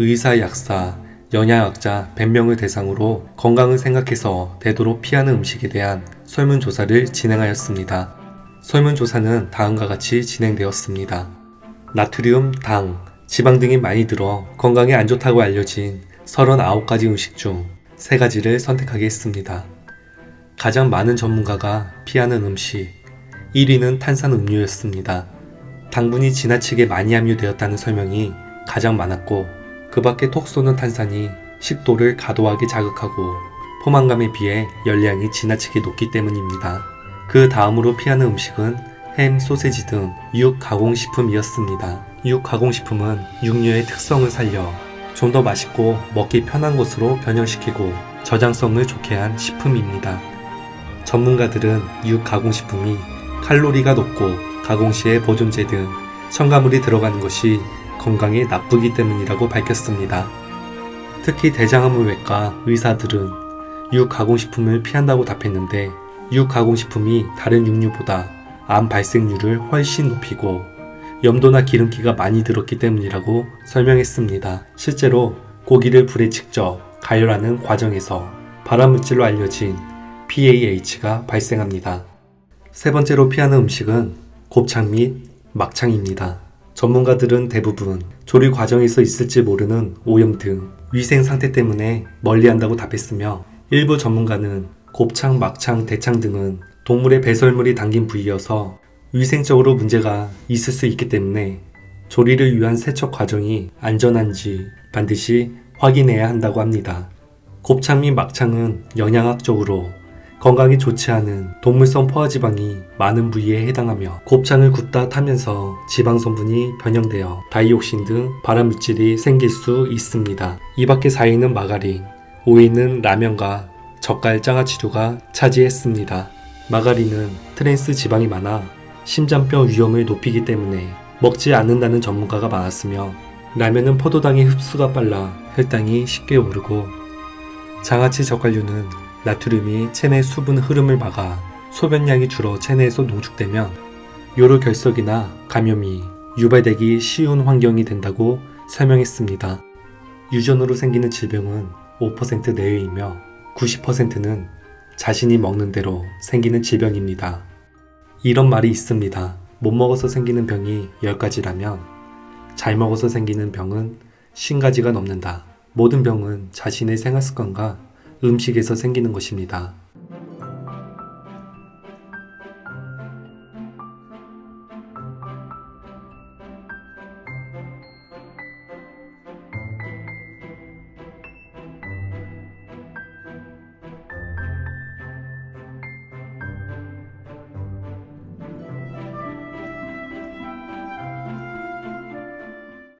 의사, 약사, 영양학자 100명을 대상으로 건강을 생각해서 되도록 피하는 음식에 대한 설문조사를 진행하였습니다. 설문조사는 다음과 같이 진행되었습니다. 나트륨, 당, 지방 등이 많이 들어 건강에 안 좋다고 알려진 39가지 음식 중 3가지를 선택하게 했습니다. 가장 많은 전문가가 피하는 음식 1위는 탄산 음료였습니다. 당분이 지나치게 많이 함유되었다는 설명이 가장 많았고 그 밖에 톡 쏘는 탄산이 식도를 과도하게 자극하고 포만감에 비해 열량이 지나치게 높기 때문입니다. 그 다음으로 피하는 음식은 햄, 소세지 등 육 가공식품이었습니다. 육 가공식품은 육류의 특성을 살려 좀 더 맛있고 먹기 편한 것으로 변형시키고 저장성을 좋게 한 식품입니다. 전문가들은 육 가공식품이 칼로리가 높고 가공 시에 보존제 등 첨가물이 들어가는 것이 건강에 나쁘기 때문이라고 밝혔습니다. 특히 대장암외과 의사들은 육 가공식품을 피한다고 답했는데 육 가공식품이 다른 육류보다 암 발생률을 훨씬 높이고 염도나 기름기가 많이 들었기 때문이라고 설명했습니다. 실제로 고기를 불에 직접 가열하는 과정에서 발암물질로 알려진 PAH가 발생합니다. 세 번째로 피하는 음식은 곱창 및 막창입니다. 전문가들은 대부분 조리 과정에서 있을지 모르는 오염 등 위생 상태 때문에 멀리한다고 답했으며 일부 전문가는 곱창, 막창, 대창 등은 동물의 배설물이 담긴 부위여서 위생적으로 문제가 있을 수 있기 때문에 조리를 위한 세척 과정이 안전한지 반드시 확인해야 한다고 합니다. 곱창 및 막창은 영양학적으로 건강에 좋지 않은 동물성 포화지방이 많은 부위에 해당하며 곱창을 굽다 타면서 지방 성분이 변형되어 다이옥신 등 발암물질이 생길 수 있습니다. 이 밖에 4위는 마가린, 5위는 라면과 젓갈 장아찌류가 차지했습니다. 마가린은 트랜스 지방이 많아 심장병 위험을 높이기 때문에 먹지 않는다는 전문가가 많았으며 라면은 포도당의 흡수가 빨라 혈당이 쉽게 오르고 장아찌 젓갈류는 나트륨이 체내 수분 흐름을 막아 소변량이 줄어 체내에서 농축되면 요로 결석이나 감염이 유발되기 쉬운 환경이 된다고 설명했습니다. 유전으로 생기는 질병은 5% 내외이며 90%는 자신이 먹는 대로 생기는 질병입니다. 이런 말이 있습니다. 못 먹어서 생기는 병이 10가지라면 잘 먹어서 생기는 병은 50가지가 넘는다. 모든 병은 자신의 생활 습관과 음식에서 생기는 것입니다.